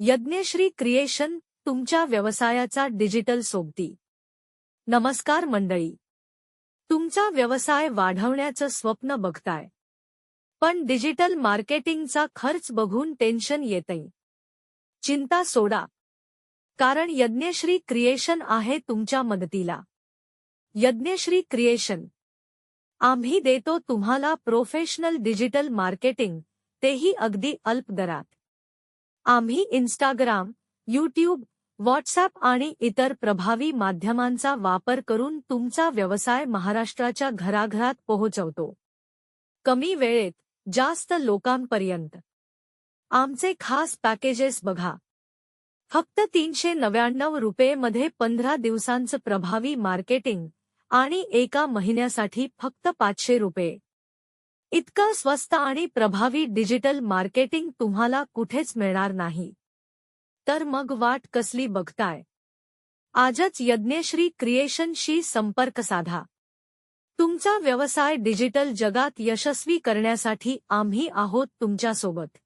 Yajnashri creation तुमच्या व्यवसायाचा digital सोबती. नमस्कार मंडळी. तुमचा व्यवसाय वाढवण्याचं स्वप्न बघताय. पण डिजिटल मार्केटिंगचा खर्च बघून टेन्शन येतंय. चिंता सोडा. कारण यज्ञश्री क्रिएशन आहे तुमच्या मदतीला. यज्ञश्री क्रिएशन. आम्ही देतो तुम्हाला प्रोफेशनल डिजिटल मार्केटिंग तेही अगदी अल्प दरात आम्ही इंस्टाग्राम यूट्यूब व्हॉट्सअप आणि इतर प्रभावी माध्यमांचा वापर करून तुमचा व्यवसाय महाराष्ट्राच्या घराघरात पोहोचवतो. कमी वेळेत जास्त लोकांपर्यंत. आमचे खास पॅकेजेस बघा. फक्त तीनशे नव्याण्णव रुपयेमध्ये पंधरा दिवसांचं प्रभावी मार्केटिंग आणि एका महिन्यासाठी फक्त पाचशे रुपये. इतकं स्वस्त आणि प्रभावी डिजिटल मार्केटिंग तुम्हाला कुठेच मिळणार नाही. तर मग वाट कसली बघताय? आजच यज्ञश्री क्रिएशनशी संपर्क साधा. तुमचा व्यवसाय डिजिटल जगात यशस्वी करण्यासाठी आम्ही आहोत तुमच्यासोबत.